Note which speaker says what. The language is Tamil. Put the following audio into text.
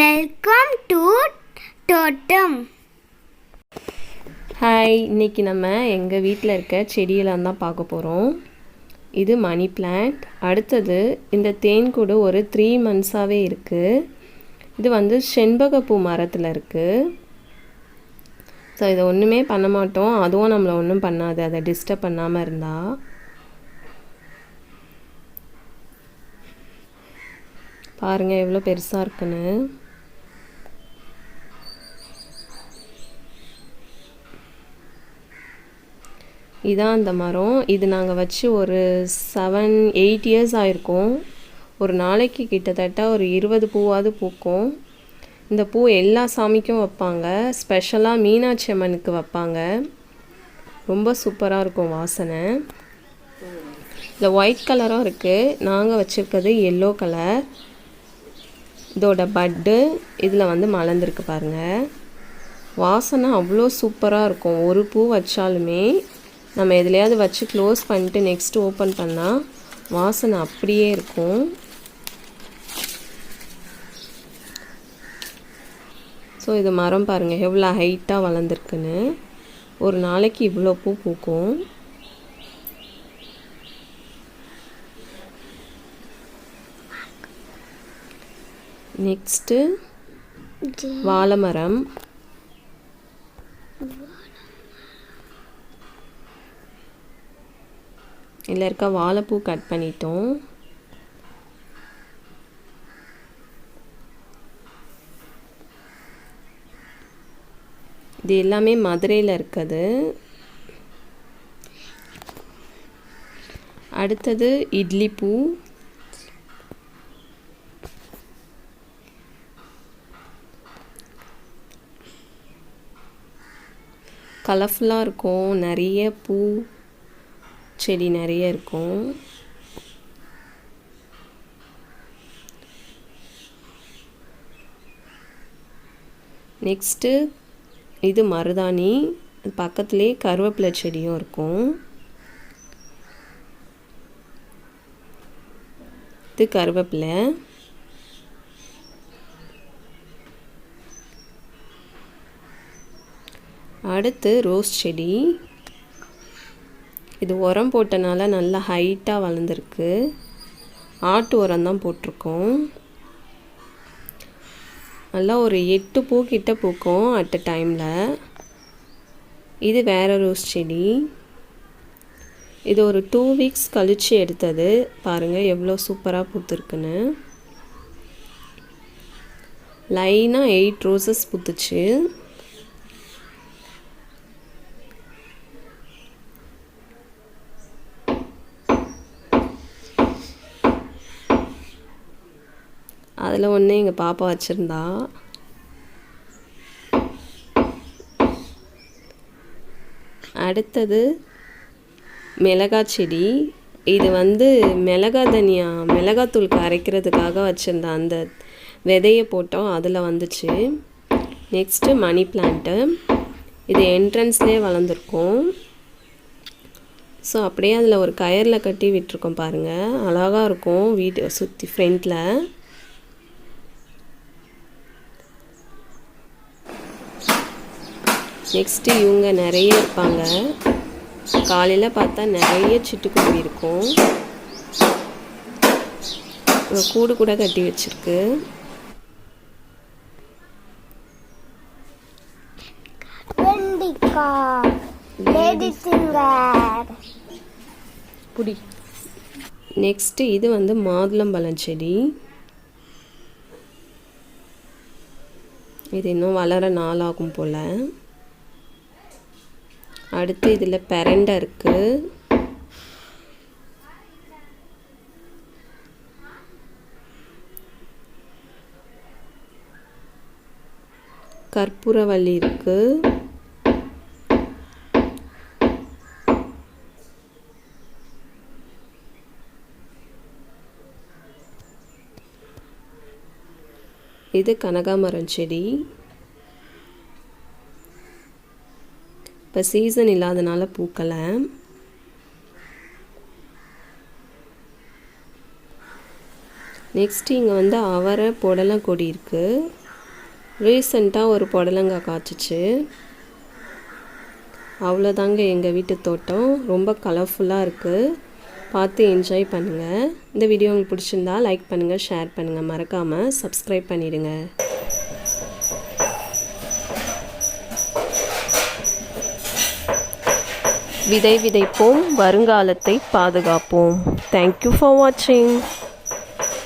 Speaker 1: வெல்கம் டு தோட்டம்
Speaker 2: ஹாய் இன்னைக்கு நம்ம எங்கள் வீட்டில் இருக்க செடியெல்லாம் தான் பார்க்க போகிறோம் இது மணி பிளான்ட் அடுத்தது இந்த தேன்கூடு ஒரு த்ரீ மந்த்ஸாகவே இருக்குது இது வந்து செண்பகப்பூ மரத்தில் இருக்குது ஸோ இதை ஒன்றுமே பண்ண மாட்டோம். அதுவும் நம்மளை ஒன்றும் பண்ணாது. அதை டிஸ்டர்ப் பண்ணாமல் இருந்தால் பாருங்கள் எவ்வளோ பெருசாக இருக்குன்னு. இதான் அந்த மரம். இது நாங்கள் வச்சு ஒரு செவன் எயிட் இயர்ஸ் ஆயிருக்கும். ஒரு நாளைக்கு கிட்டத்தட்ட ஒரு இருபது பூவாவது பூக்கும். இந்த பூ எல்லா சாமிக்கும் வைப்பாங்க. ஸ்பெஷலாக மீனாட்சி அம்மனுக்கு வைப்பாங்க. ரொம்ப சூப்பராக இருக்கும் வாசனை. இந்த ஒயிட் கலரும் இருக்குது நாங்கள் வச்சுருக்கிறது எல்லோ கலர் இதோட பட்டு இதில் வந்து மலர்ந்துருக்கு பாருங்கள் வாசனை அவ்வளோ சூப்பராக இருக்கும். ஒரு பூ வச்சாலுமே நம்ம எதுலையாவது வச்சு க்ளோஸ் பண்ணிட்டு நெக்ஸ்ட் ஓப்பன் பண்ணால் வாசனை அப்படியே இருக்கும். ஸோ இது மரம் பாருங்கள் எவ்வளோ ஹைட்டாக வளர்ந்துருக்குன்னு. ஒரு நாளைக்கு இவ்வளோ பூ பூக்கும். நெக்ஸ்ட்டு வாழை மரம். இதில் இருக்க வாழைப்பூ கட் பண்ணிட்டோம். இது எல்லாமே மதுரையில் இருக்குது. அடுத்தது இட்லி பூ. கலர்ஃபுல்லாக இருக்கும். நிறைய பூ. செடி நிறைய இருக்கும். நெக்ஸ்ட்டு இது மருதாணி. பக்கத்துலேயே கருவேப்பிலை செடியும் இருக்கும். இது கருவேப்பிலை. அடுத்து ரோஸ் செடி. இது உரம் போட்டனால நல்லா ஹைட்டாக வளர்ந்துருக்கு. ஆட்டு உரம் தான் போட்டிருக்கோம். நல்லா ஒரு எட்டு பூ கிட்ட பூக்கும் அட் அ டைமில் இது வேறு ரோஸ் செடி. இது ஒரு டூ வீக்ஸ் கழித்து எடுத்தது. பாருங்கள் எவ்வளோ சூப்பராக பூத்துருக்குன்னு. லைனாக எயிட் ரோசஸ் பூத்துச்சு. அதில் ஒன்று எங்கள் பாப்பா வச்சுருந்தா. அடுத்தது மிளகா செடி. இது வந்து மிளகா தனியா மிளகாத்தூள் கரைக்கிறதுக்காக வச்சுருந்த அந்த விதையை போட்டோம் அதில் வந்துச்சு. நெக்ஸ்ட்டு மணி பிளான்ட்டு இது என்ட்ரன்ஸ்லேயே வளர்ந்துருக்கும். ஸோ அப்படியே அதில் ஒரு கயரில் கட்டி விட்டுருக்கோம் பாருங்கள் அழகாக இருக்கும் வீட்டு சுற்றி ஃப்ரண்ட்டில் நெக்ஸ்ட்டு இவங்க நிறைய இருப்பாங்க. காலையில் பார்த்தா நிறைய சிட்டுக்குருவி இருக்கும். கூடு கூட கட்டி வச்சிருக்கு. புடி. நெக்ஸ்ட்டு இது வந்து மாதுளம்பழம் செடி. இது இன்னும் வளர நாளாகும் போல். அடுத்து இதில் பெரண்டை இருக்குது கற்பூரவள்ளி இருக்குது இது கனகாமரம் செடி. இப்போ சீசன் இல்லாதனால பூக்கலை. நெக்ஸ்ட் இங்கே வந்து அவரை புடலங்கொடி இருக்குது ரீசண்டாக ஒரு புடலங்காய் காய்ச்சிச்சு. அவ்வளோதாங்க எங்கள் வீட்டு தோட்டம். ரொம்ப கலர்ஃபுல்லாக இருக்குது பார்த்து என்ஜாய் பண்ணுங்கள் இந்த வீடியோ உங்களுக்கு பிடிச்சிருந்தா லைக் பண்ணுங்கள் ஷேர் பண்ணுங்கள் மறக்காமல் சப்ஸ்கிரைப் பண்ணிவிடுங்க விதை விதைப்போம் வருங்காலத்தை பாதுகாப்போம் தேங்க்யூ ஃபார் வாட்சிங்